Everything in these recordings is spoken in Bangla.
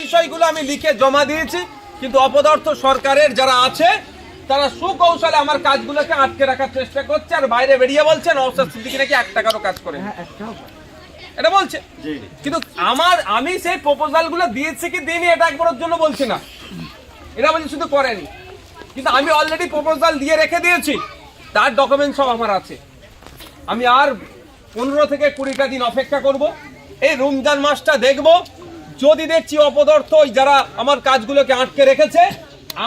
বিষয়গুলো আমি লিখে জমা দিয়েছি কিন্তু অপদার্থ সরকারের যারা আছে তারা সুকৌশলে আমার কাজগুলোকে আটকে রাখার চেষ্টা করছে আর বাইরে বেরিয়ে বলছে নওসাদ সিদ্দিকি নাকি এক টাকারও কাজ করে না। এটা বলছে? কিন্তু আমার আমি সেই প্রপোজালগুলো দিয়েছি কি দিইনি এটা একবারের জন্য বলছি না। এটা বলছি শুধু করেনি। কিন্তু আমি অলরেডি প্রপোজাল দিয়ে রেখে দিয়েছি তার ডকুমেন্ট সব আমার আছে। আমি আর পনেরো থেকে কুড়িটা দিন অপেক্ষা করব এই রমজান মাসটা দেখব যদি দেখছি অপদার্থ যারা আমার কাজগুলোকে আটকে রেখেছে,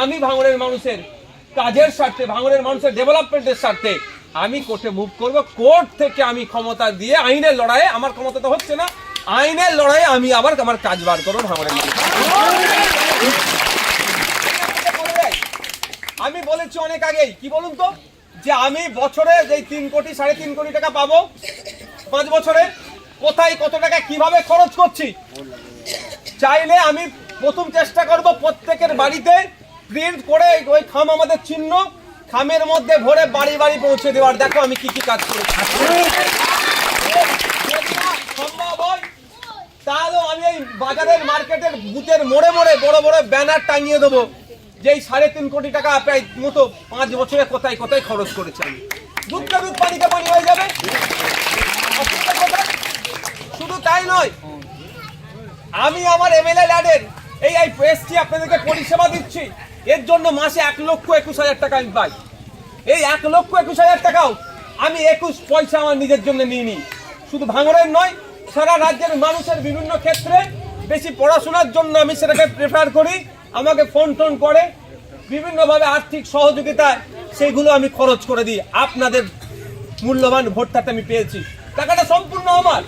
আমি ভাঙনের মানুষের কাজের স্বার্থে, ভাঙনের মানুষের ডেভেলপমেন্টের স্বার্থে আমি কোর্টে মুভ করব। কোর্ট থেকে আমি ক্ষমতা দিয়ে আইনের লড়াইয়ে, আমার ক্ষমতা তো হচ্ছে না, আইনের লড়াইয়ে আমি আবার আমার কাজ বার করব মানুষ আমি বলেছি অনেক আগেই, কি বলুন তো? যে আমি বছরে যে তিন কোটি, সাড়ে তিন কোটি টাকা পাবো, পাঁচ বছরে, কোথায় কত টাকা, কীভাবে খরচ করছি? চাইলে আমি প্রথম চেষ্টা করব প্রত্যেকের বাড়িতে প্রিন্ট করে ওই খাম আমাদের চিহ্ন খামের মধ্যে ভরে বাড়ি বাড়ি পৌঁছে দেওয়ার। দেখো আমি কি কি কাজ করেছি সম্ভব হয়? তাহলে আমি এই বাজারের মার্কেটের বুথের মোড়ে মোড়ে বড় বড় ব্যানার টাঙিয়ে দেবো যে এই সাড়ে তিন কোটি টাকা প্রায় মতো পাঁচ বছরে কোথায় কোথায় খরচ করেছে আমি। দুধটা দুধ পানিকে পানি হয়ে যাবে? শুধু তাই নয় আমি আমার এমএলএ ল্যাডের এই এই এসছি আপনাদেরকে পরিষেবা দিচ্ছি। এর জন্য মাসে এক লক্ষ একুশ হাজার টাকা আমি পাই। এই এক লক্ষ একুশ হাজার টাকাও আমি একুশ পয়সা আমার নিজের জন্য নিয়ে নিই শুধু ভাঙড়ের নয়, সারা রাজ্যের মানুষের বিভিন্ন ক্ষেত্রে বেশি পড়াশোনার জন্য আমি সেটাকে প্রেফার করি। আমাকে ফোন টোন করে। বিভিন্নভাবে আর্থিক সহযোগিতায় সেগুলো আমি খরচ করে দিই। আপনাদের মূল্যবান ভোটটাতে আমি পেয়েছি। টাকাটা সম্পূর্ণ আমার।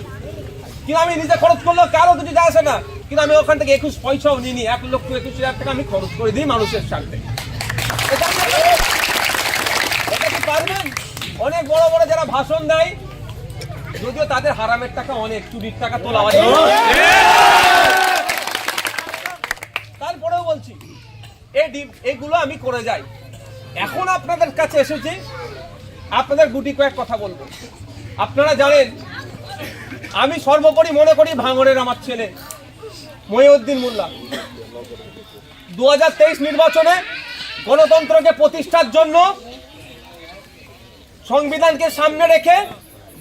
কিন্তু আমি নিজে খরচ করলেও কারও কিছু যায় আসে না। কিন্তু আমি ওখান থেকে একুশ পয়সাও নিই এক লক্ষ একুশ হাজার টাকা আমি খরচ করে দিই মানুষের স্বার্থে এটা কি- অনেক বড় বড় যারা ভাষণ দেয়, যদিও তাদের হারামের টাকা অনেক, চুরির টাকা তোলা তারপরেও বলছি এগুলো আমি করে যাই। এখন আপনাদের কাছে এসেছি, আপনাদের গুটি কয়েক কথা বলব। আপনারা জানেন আমি সর্বোপরি মনে করি ভাঙড়ের আমার ছেলে, মহিউদ্দিন মোল্লা। দু হাজার তেইশ নির্বাচনে গণতন্ত্রকে প্রতিষ্ঠার জন্য সংবিধানকে সামনে রেখে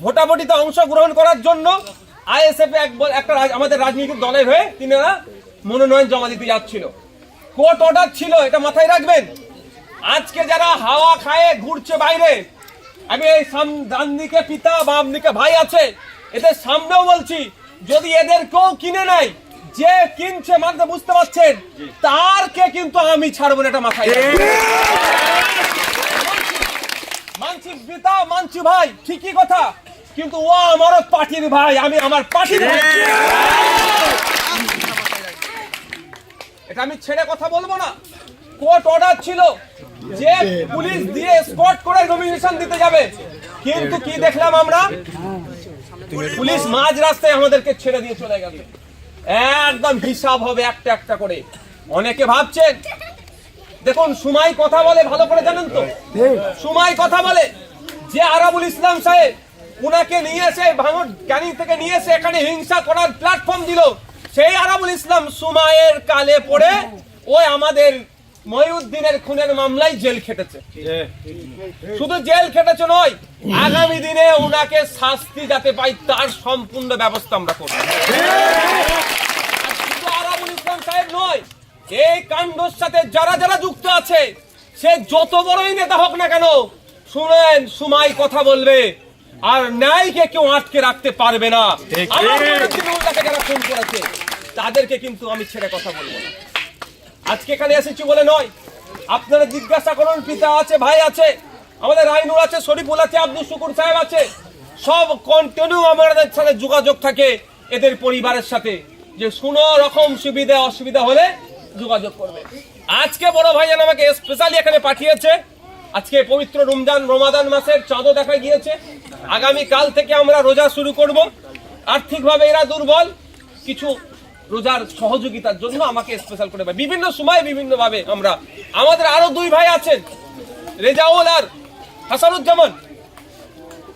ভোটাভুটিতে অংশগ্রহণ করার জন্য আইএসএফ একটা আমাদের রাজনৈতিক দলের হয়ে তিনারা মনোনয়ন জমা দিতে যাচ্ছিল। কোর্ট অর্ডার ছিল, এটা মাথায় রাখবেন। আজকে যারা হাওয়া খায় ঘুরছে বাইরে, আমি এই ডান দিকে পিতা বাম দিকে ভাই আছে এদের সামনেও বলছি যদি এদের কেউ কিনে নেয় যে কিনছে মানে বুঝতে পারছেন তার কে কিন্তু আমি ছাড়বো না এটা মাথায় মানছি পিতা মানছি ভাই ঠিকই কথা কিন্তু ও আমার পার্টির ভাই আমি আমার পার্টির ভাই। এটা আমি ছেড়ে কথা বলব না। কোর্ট অর্ডার ছিল যে পুলিশ দিয়ে স্পট করে নমিনেশন দিতে যাবে। কিন্তু কি দেখলাম আমরা? পুলিশ মাঝ রাস্তায় আমাদেরকে ছেড়ে দিয়ে চলে গেল। একদম হিসাব হবে একটা একটা করে। অনেকে ভাবছেন দেখুন, সুমাই কথা বলে, ভালো করে জানেন তো? সুমাই কথা বলে। যে আরাবুল ইসলাম সাহেব উনাকে নিয়ে এসে, ভাঙন ক্যানিং থেকে নিয়ে এসে এখানে হিংসা করার প্ল্যাটফর্ম দিল, সেই আরাবুল ইসলাম সুমাইয়ের কালে পড়ে, ওই আমাদের মহিউদ্দিনের খুনের মামলায় জেল খেটেছে। শুধু জেল খেটেছে নয় আগামী দিনে উনাকে শাস্তি যাতে পাই তার সম্পূর্ণ ব্যবস্থা আমরা করব। শুধু ইসলাম সাহেব নয় এই কাণ্ডর সাথে যারা যারা যুক্ত আছে সে যত বড়ই নেতা হোক না কেন শুনেন সুমাই কথা বলবে আর ন্যায়কে কেউ আটকে রাখতে পারবে না। যারা ফোন করেছে তাদেরকে কিন্তু আমি ছেড়ে কথা বলব না। আজকে এখানে এসেছি বলে নয়। আপনারা জিজ্ঞাসা করুন, পিতা আছে, ভাই আছে, আমাদের রাইনুর আছে, শরীফুল আছে, আব্দুল শুকুর সাহেব আছে। সব কন্টিনিউ আমাদের সাথে যোগাযোগ থাকে এদের পরিবারের সাথে যে শুনো রকম সুবিধা, অসুবিধা হলে যোগাযোগ করবে। আজকে বড় ভাইজান আমাকে স্পেশালি এখানে পাঠিয়েছে। আজকে পবিত্র রমজান, রমাদান মাসের চাঁদও দেখা গিয়েছে। আগামী কাল থেকে আমরা রোজা শুরু করব। আর্থিকভাবে এরা দুর্বল, কিছু রোজার সহযোগিতার জন্য আমাকে স্পেশাল করে। বিভিন্ন সময় বিভিন্ন ভাবে আমরা আমাদের আরও দুই ভাই আছেন, রেজাউল আর হাসানুজ্জামান।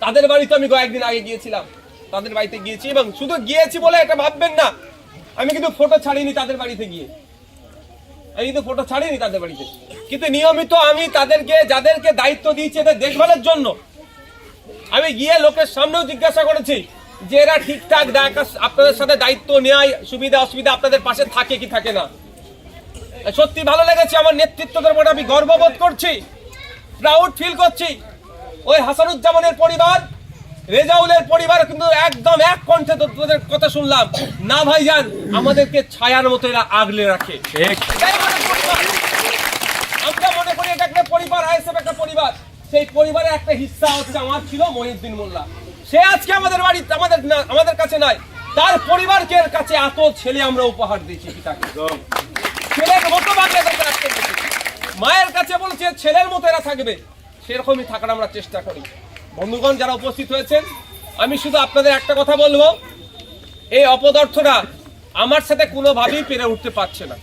তাদের বাড়িতে আমি কয়েকদিন আগে গিয়েছিলাম। তাদের বাড়িতে গিয়েছি এবং শুধু গিয়েছি বলে এটা ভাববেন না। আমি কিন্তু ফটো ছাড়িনি তাদের বাড়িতে গিয়ে। আমি কিন্তু ফটো ছাড়িনি তাদের বাড়িতে। কিন্তু নিয়মিত আমি তাদেরকে যাদেরকে দায়িত্ব দিয়েছি এদের দেখভালের জন্য। আমি গিয়ে লোকের সামনেও জিজ্ঞাসা করেছি যে এরা ঠিকঠাক দেখা- আপনাদের সাথে দায়িত্ব নেয় সুবিধা অসুবিধা আপনাদের পাশে থাকে কি থাকে না। সত্যি ভালো লেগেছে আমার নেতৃত্বদের উপর আমি গর্ববোধ করছি প্রাউড ফিল করছি। ওই হাসানুজ্জামানের পরিবার রেজাউলের পরিবার কিন্তু একদম এক কণ্ঠে তোদের কথা শুনলাম। না ভাইজান আমাদেরকে ছায়ার মতো এরা আগলে রাখে। আমরা মনে করি এটা একটা পরিবার আইএসএফ একটা পরিবার। সেই পরিবারের একটা হিস্সা হচ্ছে আমার ছিল মহিউদ্দিন মোল্লা। সে আজকে আমাদের বাড়ি আমাদের আমাদের কাছে নাই তার পরিবারকে কাছে এত ছেলে আমরা উপহার দিয়েছি পিতাকে ছেলের মতো মায়ের কাছে বলছে ছেলের মতো এরা থাকবে। সেরকমই থাকার আমরা চেষ্টা করি। বন্ধুগণ যারা উপস্থিত হয়েছেন আমি শুধু আপনাদের একটা কথা বলব। এই অপদার্থরা আমার সাথে কোনোভাবেই পেরে উঠতে পারছে না।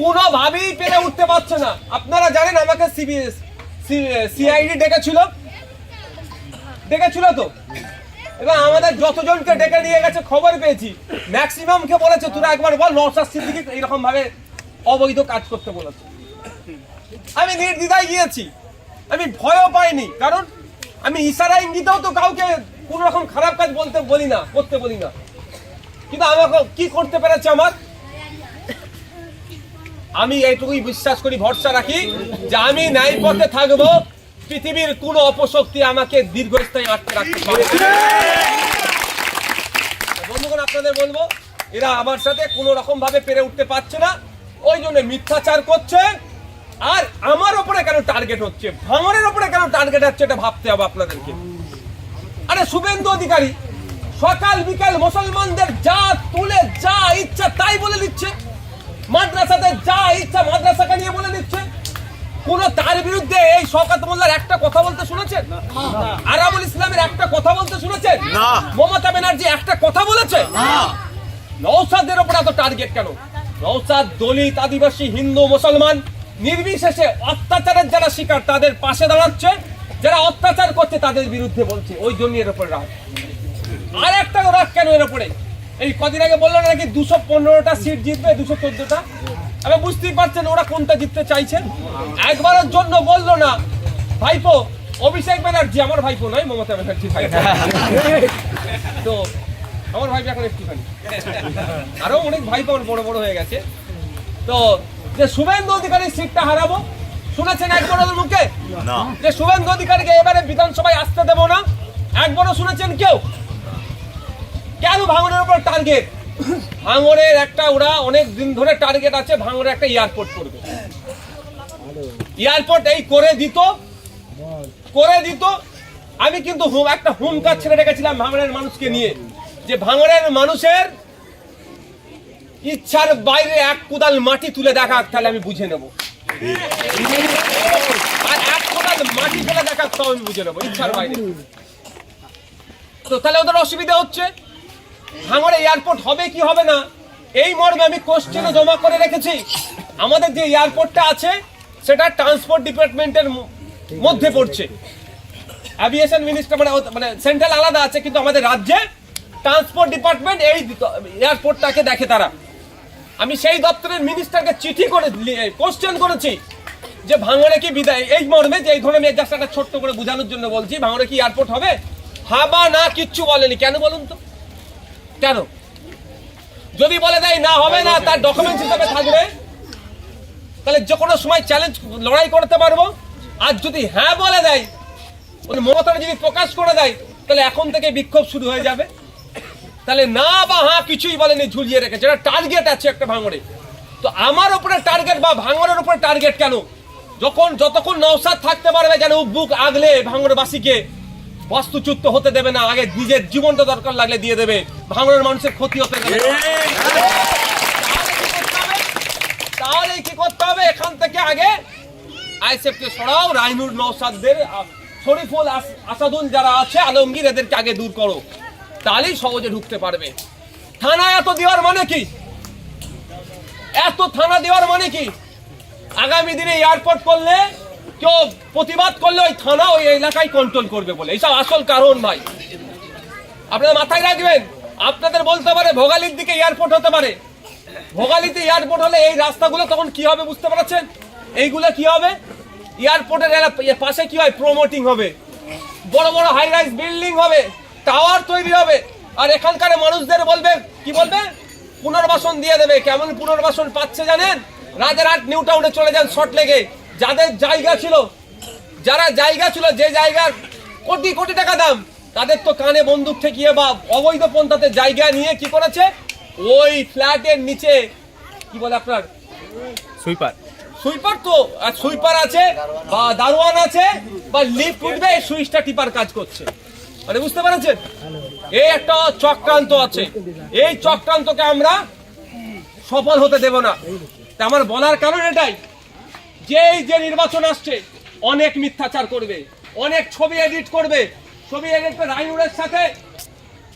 কোনোভাবেই পেরে উঠতে পারছে না। আপনারা জানেন আমাকে সিবিএস সিআইডি ডেকেছিল। ডেকেছিল তো। এবং আমাদের যতজনকে ডেকে নিয়ে গেছে, খবর পেয়েছি। ম্যাক্সিমামকে বলেছে, তোরা একবার বল, নওশাদ সিদ্দিকি এরকম ভাবে অবৈধ কাজ করতে বলেছে। আমি নির্দ্বিধায় গিয়েছি। আমি ভয়ও পাইনি, কারণ আমি ইশারা ইঙ্গিতেও তো কাউকে কোনো রকম খারাপ কাজ বলতে বলি না, করতে বলি না। কিন্তু আমাকে কি করতে পেরেছে আমার? আমি এইটুকুই বিশ্বাস করি, ভরসা রাখি যে আমি ন্যায় পথে থাকব। পৃথিবীর কোন অপশক্তি আমাকে দীর্ঘস্থায়ী আটকে রাখতে পারবে না। বন্ধুগণ আপনাদের বলব এরা আমার সাথে কোনো রকম ভাবে পেরে উঠতে পারছে না। ওই জন্য মিথ্যাচার করছে। আর আমার ওপরে কেন টার্গেট হচ্ছে? ভাঙনের ওপরে কেন টার্গেট হচ্ছে এটা ভাবতে হবে আপনাদেরকে। আরে শুভেন্দু অধিকারী সকাল বিকাল মুসলমানদের যা তুলে যা ইচ্ছা তাই বলে দিচ্ছে। মাদ্রাসাতে যা ইচ্ছা মাদ্রাসাকে নিয়ে বলে দিচ্ছে। কোন তার বিরুদ্ধে শওকত মোল্লার একটা কথা বলতে শুনেছেন? আরাবুল ইসলামের একটা কথা বলতে শুনেছেন? না। মমতা ব্যানার্জি একটা কথা বলেছে? নৌসাদের ওপর এত টার্গেট কেন? নৌসাদ দলিত আদিবাসী হিন্দু মুসলমান নির্বিশেষে অত্যাচারের যারা শিকার তাদের পাশে দাঁড়াচ্ছে। যারা অত্যাচার করছে তাদের বিরুদ্ধে বলছে। ওই জন্য এর উপর রাগ। আর একটা রাগ কেন এর উপরে এই কদিন আগে বলল নাকি দুশো পনেরোটা সিট জিতবে দুশো চোদ্দটা? আমি বুঝতেই পারছেন ওরা কোনটা জিততে চাইছেন। একবারের জন্য বলল না ভাইপো অভিষেক ব্যানার্জি আমার ভাইপো নয় মমতা ব্যানার্জি ভাইপো তো আমার ভাই এখন একটুখানি। আরও অনেক ভাই আমার বড় বড় হয়ে গেছে। তো যে শুভেন্দু অধিকারী সিটটা হারাবো শুনেছেন একবার ওদের মুখে? যে শুভেন্দু অধিকারীকে এবারে বিধানসভায় আসতে দেবো না একবারও শুনেছেন কেউ? কেন ভাঙনের উপর টার্গেট ভাঙনের একটা, ওরা অনেক দিন ধরে টার্গেট আছে ভাঙনের একটা এয়ারপোর্ট করবে। এয়ারপোর্ট এই করে দিত করে দিত। আমি কিন্তু একটা হুমকার ছেড়ে রেখেছিলাম ভাঙনের মানুষকে নিয়ে, যে ভাঙনের মানুষের ইচ্ছার বাইরে এক কুদাল মাটি তুলে দেখা তাহলে আমি বুঝে নেব। আর এক কুদাল মাটি তুলে দেখা তাও আমি বুঝে নেব, ইচ্ছার বাইরে। তো তাহলে ওদের অসুবিধা হচ্ছে। ভাঙড়ে এয়ারপোর্ট হবে কি হবে না, এই মর্মে আমি কোশ্চেনে জমা করে রেখেছি। আমাদের যে এয়ারপোর্টটা আছে, সেটা ট্রান্সপোর্ট ডিপার্টমেন্টের মধ্যে পড়ছে। অ্যাভিয়েশন মিনিস্টার মানে মানে সেন্ট্রাল আলাদা আছে, কিন্তু আমাদের রাজ্যে ট্রান্সপোর্ট ডিপার্টমেন্ট এই এয়ারপোর্টটাকে দেখে তারা। আমি সেই দপ্তরের মিনিস্টারকে চিঠি করে কোশ্চেন করেছি যে ভাঙড়ে কি বিদায়? এই মর্মে যে এই ধরনের জাস্ট একটা ছোট্ট করে বোঝানোর জন্য বলছি, ভাঙড়ে কি এয়ারপোর্ট হবে? হা বা না কিচ্ছু বলেনি। কেন বলুন তো? কেন? যদি বলে দেয় না হবে না, তার ডকুমেন্টস হিসাবে থাকবে, তাহলে যে কোনো সময় চ্যালেঞ্জ লড়াই করতে পারব। আর যদি হ্যাঁ বলে দেয় মমতাটা যদি প্রকাশ করে দেয়, তাহলে এখন থেকে বিক্ষোভ শুরু হয়ে যাবে। তাহলে না বা হ্যাঁ কিছুই বলেনি, ঝুলিয়ে রেখেছে। এটা টার্গেট আছে একটা ভাঙড়ে। তো আমার উপরে টার্গেট বা ভাঙড়ের উপরে টার্গেট কেন? যখন, যতক্ষণ নৌসাদ থাকতে পারবে যেন বুক আগলে ভাঙড়বাসীকে বাস্তুচ্যুত হতে দেবে না। আগে নিজের জীবনটা দরকার লাগলে দিয়ে দেবে। ভাঙড়ের মানুষের ক্ষতি হতে দেবে তাহলে কি করতে হবে? এখান থেকে আগে আইসেফ কে সরাও, রাইনুর নৌসাদদের শরীফুল আস- আসাদুল যারা আছে, আলমগীর, এদেরকে আগে দূর করো। তাহলেই সহজে ঢুকতে পারবে। থানা এত দেওয়ার মানে কি? এত থানা দেওয়ার মানে কি? আগামী দিনে এয়ারপোর্ট করলে কেউ প্রতিবাদ করলে ওই থানা ওই এলাকায় কন্ট্রোল করবে বলে। এইসব আসল কারণ ভাই। আপনারা মাথায় রাখবেন, আপনাদের বলতে পারে ভোগালির দিকে এয়ারপোর্ট হতে পারে। ভোগালিতে এয়ারপোর্ট হলে এই রাস্তাগুলো তখন কি হবে বুঝতে পারছেন? এইগুলো কি হবে? এয়ারপোর্টের পাশে কি হয়? প্রমোটিং হবে। বড় বড় হাই রাইজ বিল্ডিং হবে। টাওয়ার তৈরি হবে। আর এখানকার মানুষদের বলবে, কি বলবে? পুনর্বাসন দিয়ে দেবে। কেমন পুনর্বাসন পাচ্ছে জানেন? রাজারহাট নিউ টাউনে চলে যান শর্ট লেগে যাদের জায়গা ছিল যারা জায়গা ছিল যে জায়গার কোটি কোটি টাকা দাম তাদের তো কানে বন্দুক ঠেকিয়ে বা অবৈধ পন্থাতে জায়গা নিয়ে কি করেছে? ওই ফ্ল্যাটের নিচে কি বলে আপনার? সুইপার। সুইপার তো আর সুইপার আছে বা দারোয়ান আছে বা লিফট উঠবে এই সুইচটা টিপার কাজ করছে। মানে বুঝতে পারছেন? এই একটা চক্রান্ত আছে। এই চক্রান্তকে আমরা সফল হতে দেব না। তা আমার বলার কারণ এটাই। যে এই যে নির্বাচন আসছে, অনেক মিথ্যাচার করবে, অনেক ছবি এডিট করবে। ছবি এডিট করে রাইনুরের সাথে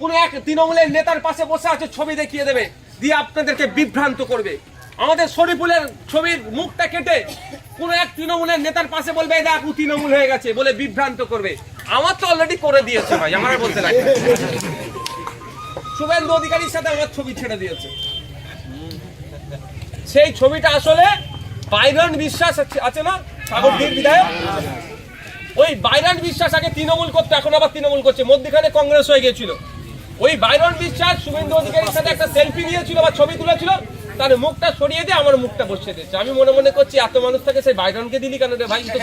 কোন এক তৃণমূলের নেতার পাশে বসে আছে, ছবি দেখিয়ে দেবে, দিয়ে আপনাদেরকে বিভ্রান্ত করবে। আমাদের শরীফুলের ছবির মুখটা কেটে কোন এক তৃণমূলের নেতার পাশে বলবে দেখ, ও তৃণমূল হয়ে গেছে, বলে বিভ্রান্ত করবে। আমার তো অলরেডি করে দিয়েছে ভাই, আমার বলতে লাগে। শুভেন্দু অধিকারীর সাথে আমার ছবি ছেড়ে দিয়েছে। সেই ছবিটা আসলে বাইরন বিশ্বাস আছে- না? সাগরদীর বিধায়ক? ওই বাইরন বিশ্বাস আগে তৃণমূল করতো, এখন আবার তৃণমূল করছে। মধ্যখানে কংগ্রেস হয়ে গেছিল ওই বাইরন বিশ্বাস শুভেন্দু অধিকারীর সাথে একটা সেলফি নিয়েছিল বা ছবি তুলেছিল, তার মুখটা সরিয়ে দিয়ে আমার মুখটা বসিয়ে দিয়েছে আমি মনে মনে করছি, এত মানুষ থাকে, সেই বাইরনকে দিলি কেন রে ভাই? তো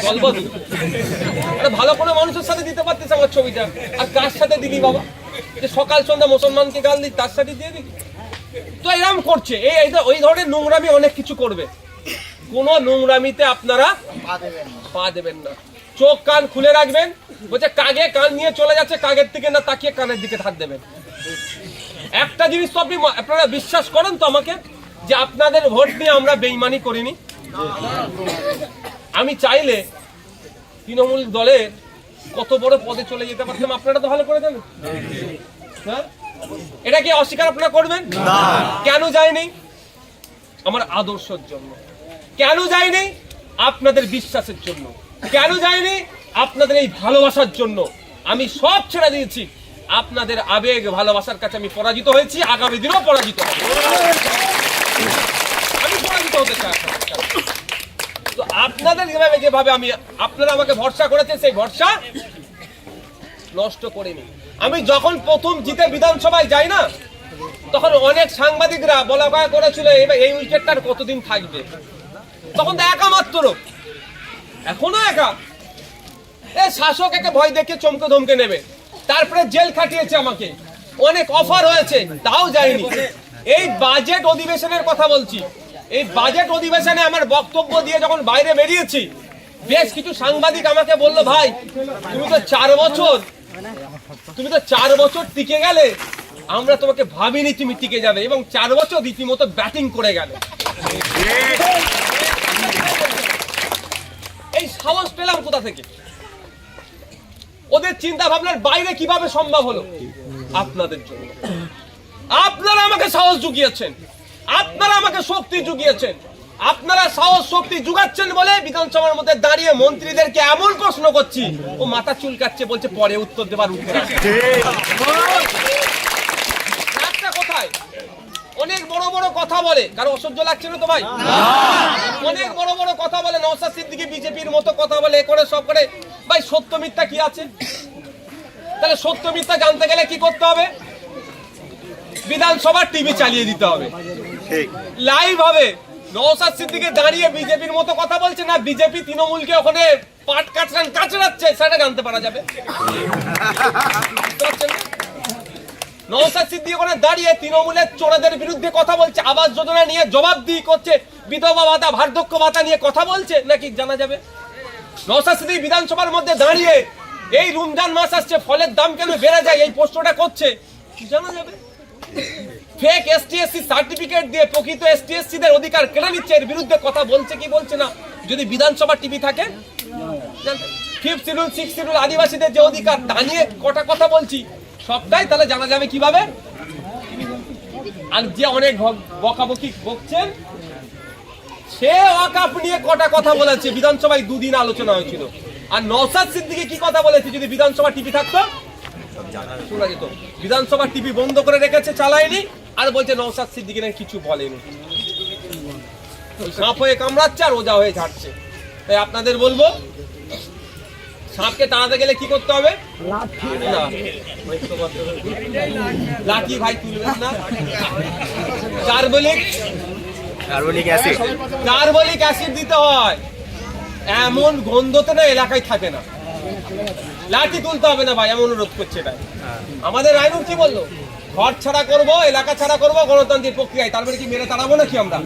একটা ভালো কোনো মানুষের সাথে দিতে পারতিস আমার ছবিটা। আর কার সাথে দিলি বাবা? যে সকাল সন্ধ্যা মুসলমানকে গাল দিই, তার সাথে দিয়ে দিলি? তো এরকম করছে। এই ওই ধরনের নোংরামি অনেক কিছু করবে। কোন নোংরামিতে আপনারা পা দেবেন না। চোখ কান খুলে রাখবেন। বলছে কাগে কান নিয়ে চলে যাচ্ছে কাগের দিকে না তাকিয়ে কানের দিকে হাত দেবেন। একটা জিনিস তো আপনি আপনারা বিশ্বাস করেন তো আমাকে যে আপনাদের ভোট নিয়ে আমরা বেইমানি করিনি? আমি চাইলে তৃণমূল দলের কত বড় পদে চলে যেতে পারতাম আপনারা তো ভালো করে জানেন। হ্যাঁ? এটা কি অস্বীকার আপনারা করবেন? কেন যায়নি? আমার আদর্শের জন্য। কেন যায়নি? আপনাদের বিশ্বাসের জন্য। কেন যায়নি? আপনাদের এই ভালোবাসার জন্য। আমি সব ছেড়ে দিয়েছি। আপনাদের আবেগ, ভালোবাসার কাছে আমি পরাজিত হয়েছি। আগামী দিনেও পরাজিত আমি পরাজিত হতে চাই। তো আপনাদের যেভাবে যেভাবে আমি, আপনারা আমাকে ভরসা করেছেন, সেই ভরসা নষ্ট করিনি। আমি যখন প্রথম জিতে বিধানসভায় যাই না, তখন অনেক সাংবাদিকরা বলা করেছিল এই উইকেটটার কতদিন থাকবে? তখন তো একা মাত্র। এখনও একা? এ শাসক একে ভয় দেখে চমকে ধমকে নেবে। তারপরে জেল খাটিয়েছে আমাকে। অনেক অফার হয়েছে, তাও যায়নি। এই বাজেট অধিবেশনের কথা বলছি। এই বাজেট অধিবেশনে আমার বক্তব্য দিয়ে যখন বাইরে বেরিয়েছি, বেশ কিছু সাংবাদিক আমাকে বলল, ভাই, তুমি তো চার বছর, তুমি তো চার বছর টিকে গেলে, আমরা তোমাকে ভাবিনি তুমি টিকে যাবে। এবং চার বছর রীতিমতো ব্যাটিং করে গেলে। এই সাহস পেলাম কোথা থেকে? ওদের চিন্তা ভাবনার বাইরে কীভাবে সম্ভব হলো? আপনাদের জন্য। আপনারা আমাকে সাহস জুগিয়েছেন। আপনারা আমাকে শক্তি জুগিয়েছেন। আপনারা সাহস শক্তি জুগাচ্ছেন বলে বিধানসভার মধ্যে দাঁড়িয়ে মন্ত্রীদেরকে এমন প্রশ্ন করছি। ও মাথা চুলকাচ্ছে বলছে, পরে উত্তর দেবার উত্তর অনেক বড় বড় কথা বলে। কারও অসহ্য লাগছে না তো ভাই? অনেক বড় বড় কথা বলে নওশাদ সিদ্দিকী বিজেপির মতো কথা বলে এ করে সব করে। ভাই সত্য মিথ্যা কি আছে? তাহলে সত্য মিথ্যা জানতে গেলে কি করতে হবে? বিধানসভার টিভি চালিয়ে দিতে হবে। লাইভ হবে। নওশাদ সিদ্দিকে দাঁড়িয়ে বিজেপির মতো কথা বলছে না বিজেপি তৃণমূলকে ওখানে পাট কাটরান কাচড়াচ্ছে সেটা জানতে পারা যাবে। বুঝতে পারছেন নওশাদ সিদ্দিক ওখানে দাঁড়িয়ে তৃণমূলের চোরাদের বিরুদ্ধে কথা বলছে, আবাস যোজনা নিয়ে জবাবদিহি করছে, বিধবা ভাতা বার্ধক্য ভাতা নিয়ে কথা বলছে, নাকি জানা যাবে? নওশাদ সিদ্দিক বিধানসভার মধ্যে দাঁড়িয়ে এই রমজান মাস আসছে, ফলের দাম কেন বেড়ে যায়, এই প্রশ্নটা করছে জানা যাবে? ফেক এসটিএসসি সার্টিফিকেট দিয়ে প্রকৃত এসটিএসসি দের অধিকার কেড়ে নিচ্ছে, এর বিরুদ্ধে কথা বলছে কি বলছে না, যদি বিধানসভা টিভি থাকে? ফিফথ শিডিউল সিক্স শিডিউল আদিবাসীদের যে অধিকার, তা নিয়ে কটা কথা বলছি? সবটাই তাহলে জানা যাবে কীভাবে? আর যে অনেক বকাবকি বকছেন সে ওয়াকাফ নিয়ে কটা কথা বলেছে। বিধানসভায় দুদিন আলোচনা হয়েছিল। আর নওশাদ সিদ্দিকি কি কথা বলেছে যদি বিধানসভা টিভি থাকতো? শোনা যেত। বিধানসভা টিভি বন্ধ করে রেখেছে, চালায়নি, আর বলছে নৌসাদ সিদ্দিকি নাকি কিছু বলেনি। সাপ হয়ে কামড়াচ্ছে আর ওজা হয়ে ঝাড়ছে। তাই আপনাদের বলব সাপকে তাড়াতে গেলে কি করতে হবে? না। লাঠি ভাই তুলবেন না। Carbolic carbonic acid. Carbolic acid দিতে হয়। এমন গন্ধতে না এলাকায় থাকে না। লাঠি তুলতে হবে না ভাই এমন অনুরোধ করছে এটা আমাদের আইনুর কি বলল? ঘর ছাড়া করব এলাকা ছাড়া করব গণতান্ত্রিক প্রক্রিয়ায় তারপরে কি মেরে তাড়াবো নাকি আমরা?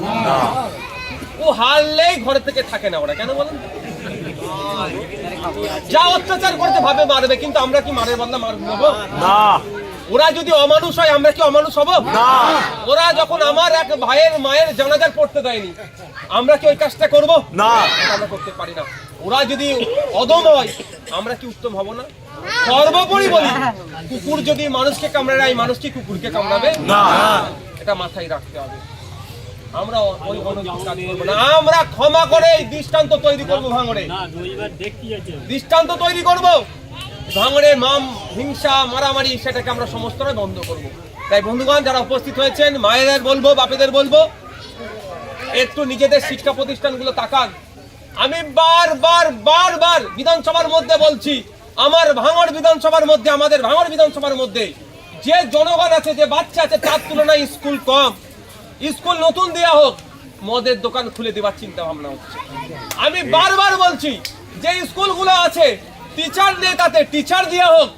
ও হারলেই ঘর থেকে থাকে না ওরা কেন বলেন? যা অত্যাচার করতে ভাবে মারবে কিন্তু আমরা কি মারের বদলা মার না। ওরা যদি অমানুষ হয় আমরা কি অমানুষ হব? না। ওরা যখন আমার এক ভাইয়ের মায়ের জানাজার পড়তে দেয়নি আমরা কি ওই কাজটা করব? না। আমরা করতে পারি না। ওরা যদি অদম হয় আমরা কি উত্তম হব না? সর্বোপরি বলি কুকুর যদি মানুষকে কামড়ে নেয় মানুষ কি কুকুরকে কামড়াবে? না। এটা মাথায় রাখতে হবে। আমরা ওই ক্ষমা করে এই দৃষ্টান্ত তৈরি করব ভাঙড়ে। দৃষ্টান্ত তৈরি করব। ভাঙড়ে মাম হিংসা মারামারি সেটাকে আমরা সমস্তটাই বন্ধ করব। তাই বন্ধুগণ যারা উপস্থিত হয়েছেন মায়েদের বলব বাপেদের বলব একটু নিজেদের শিক্ষা প্রতিষ্ঠানগুলো তাকান। আমি বারবার বারবার বিধানসভার মধ্যে বলছি আমার ভাঙড় বিধানসভার মধ্যে আমাদের ভাঙড় বিধানসভার মধ্যে যে জনগণ আছে যে বাচ্চা আছে তার তুলনায় স্কুল কম। স্কুল নতুন দেয়া হোক, মদের দোকান খুলে দেওয়ার চিন্তা ভাবনা হচ্ছে। আমি বারবার বলছি, যে স্কুলগুলো আছে টিচার নেই তাতে টিচার দেওয়া হোক।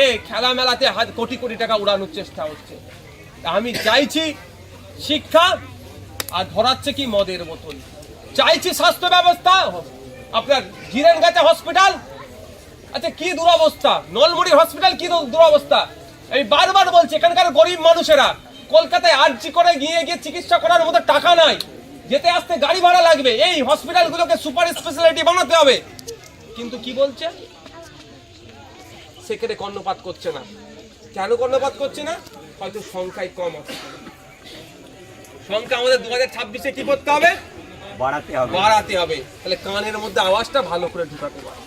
এ খেলা মেলাতে হাত কোটি কোটি টাকা উড়ানোর চেষ্টা হচ্ছে। আমি চাইছি শিক্ষা আর ধরাচ্ছে কি মদের বোতল। চাইছি স্বাস্থ্য ব্যবস্থা, আপনার জিরেন গাছে হসপিটাল আচ্ছা কি দুরবস্থা? নলমুড়ি হসপিটাল কি দুরবস্থা? আমি বারবার বলছি, এখানকার গরিব মানুষেরা কলকাতায় আর্জি করে গিয়ে গিয়ে চিকিৎসা করার মতো টাকা নাই। যেতে আসতে গাড়ি ভাড়া লাগবে। এই হসপিটালগুলোকে সুপার স্পেশালিটি বানাতে হবে। কিন্তু কি বলছে? সেখানে কর্ণপাত করছে না। কেন কর্ণপাত করছে না? হয়তো সংখ্যায় কম আছে। সংখ্যা আমাদের দু হাজার ছাব্বিশে কি করতে হবে? বাড়াতে হবে। বাড়াতে হবে। তাহলে কানের মধ্যে আওয়াজটা ভালো করে ঢুকাতে পারে।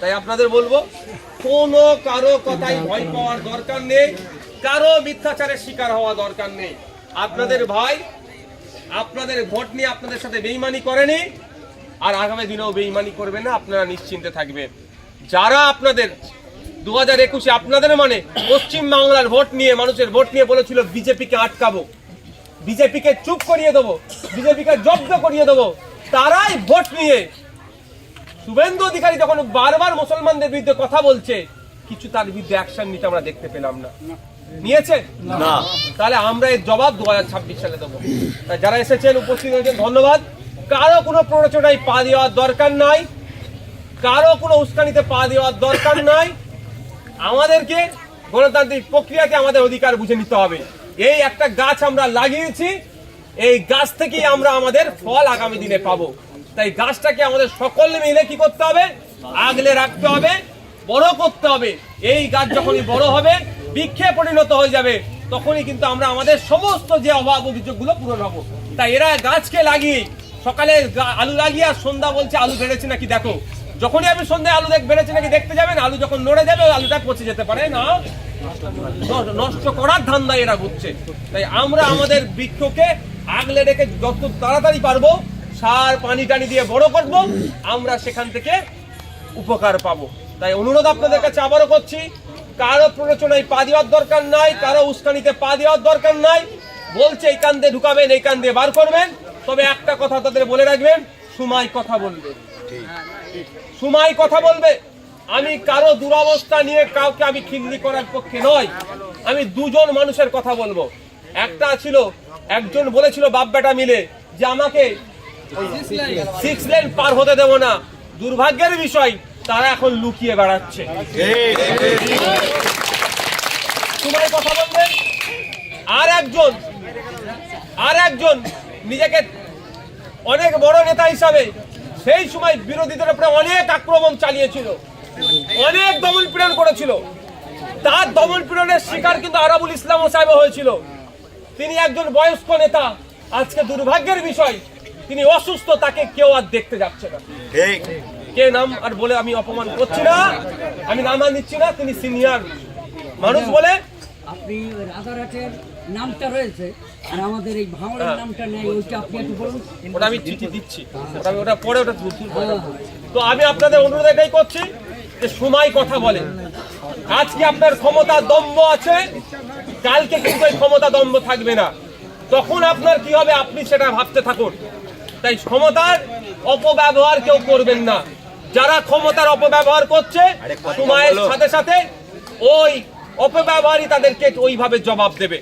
তাই আপনাদের বলব কোনো কারও কথাই ভয় পাওয়ার দরকার নেই। কারও মিথ্যাচারের শিকার হওয়া দরকার নেই। আপনাদের ভাই আপনাদের ভোট নিয়ে আপনাদের সাথে বেইমানি করেনি, আর আগামী দিনেও বেইমানি করবে না, আপনারা নিশ্চিন্তে থাকবেন। যারা আপনাদের দু হাজার একুশে আপনাদের মানে পশ্চিম বাংলার ভোট নিয়ে, মানুষের ভোট নিয়ে বলেছিল, বিজেপিকে আটকাবো, বিজেপিকে চুপ করিয়ে দেবো, বিজেপিকে জব্দ করিয়ে দেবো, তারাই ভোট নিয়ে, শুভেন্দু অধিকারী যখন বারবার মুসলমানদের বিরুদ্ধে কথা বলছে, কিছু তার বিরুদ্ধে অ্যাকশন নিতে আমরা দেখতে পেলাম না। নিয়েছে না। তাহলে আমরা এর জবাব দু হাজার ছাব্বিশ সালে দেবো। যারা এসেছেন উপস্থিত হয়েছেন ধন্যবাদ। কারও কোনো প্ররোচনায় পা দেওয়ার দরকার নাই। কারও কোনো উস্কানিতে পা দেওয়ার দরকার নাই। আমাদেরকে গণতান্ত্রিক প্রক্রিয়াকে আমাদের অধিকার বুঝে নিতে হবে। এই একটা গাছ আমরা লাগিয়েছি। এই গাছ থেকেই আমরা আমাদের ফল আগামী দিনে পাবো। তাই গাছটাকে আমাদের সকল মিলে কি করতে হবে? আগলে রাখতে হবে বড় করতে হবে। এই গাছ যখনই বড় হবে বৃক্ষে পরিণত হয়ে যাবে, তখনই কিন্তু আমরা আমাদের সমস্ত যে অভাব অভিযোগগুলো পূরণ হব। তাই এরা গাছকে লাগিয়ে, সকালে আলু লাগিয়ে আর সন্ধ্যা বলছে আলু বেড়েছে নাকি দেখো। যখনই আপনি সন্ধ্যায় আলু দেখ, বেড়েছে নাকি দেখতে যাবেন, আলু যখন নড়ে যাবে আলুটা পচে যেতে পারে। না, নষ্ট করার ধান্দা এরা ঘুরছে। তাই আমরা আমাদের বৃক্ষকে আগলে রেখে যত তাড়াতাড়ি পারব, সার, পানি টানি দিয়ে বড় করব, আমরা সেখান থেকে উপকার পাবো। তাই অনুরোধ আপনাদের কাছে আবারও করছি কারও প্ররোচনায় পা দেওয়ার দরকার নাই কারও উস্কানিতে পা দেওয়ার দরকার নাই। বলছে এই কান্দে ঢুকাবেন এই কান দিয়ে বার করবেন। তবে একটা কথা তাদের বলে রাখবেন সময় কথা বলবে। সময় কথা বলবে। আমি কারও দুরবস্থা নিয়ে কাউকে আমি খিল্লি করার পক্ষে নয়। আমি দুজন মানুষের কথা বলব। একটা ছিল একজন বলেছিল বাপ বেটা মিলে যে আমাকে সিক্স লেন পার হতে দেব না। দুর্ভাগ্যের বিষয় তারা এখন লুকিয়ে বেড়াচ্ছে। সময় কথা বলবেন? আর একজন আর একজন নিজেকে অনেক বড় নেতা হিসাবে সেই সময় বিরোধীদের উপরে অনেক আক্রমণ চালিয়েছিল। অনেক দমন পীড়ন করেছিল। তার দমন পীড়নের শিকার কিন্তু আরাবুল ইসলাম সাহেব হয়েছিল। তিনি একজন বয়স্ক নেতা। আজকে দুর্ভাগ্যের বিষয়, তিনি অসুস্থ, তাকে কেউ আর দেখতে যাচ্ছে না। কে নাম আর বলে আমি অপমান করছি না? আমি নাম নিচ্ছি না তিনি সিনিয়র মানুষ বলে। আপনি রাজারহাটের নামটা রয়েছে আর আমাদের এই ভাঙড়ের হ্যাঁ। নামটা নেই ওইটা আপনি একটু বলুন। ওটা আমি চিঠি দিচ্ছি। ওটা আমি ওটা পরে ওটা তো আমি আপনাদের অনুরোধ এটাই করছি যে সময় কথা বলে। আজকে আপনার ক্ষমতা দম্ভ আছে? কালকে কিন্তু এই ক্ষমতা দম্ভ থাকবে না। তখন আপনার কি হবে? আপনি সেটা ভাবতে থাকুন। তাই ক্ষমতার অপব্যবহার কেউ করবেন না। যারা ক্ষমতার অপব্যবহার করছে সময়ের সাথে সাথে ওই অপব্যবহারই তাদেরকে ওইভাবে জবাব দেবে।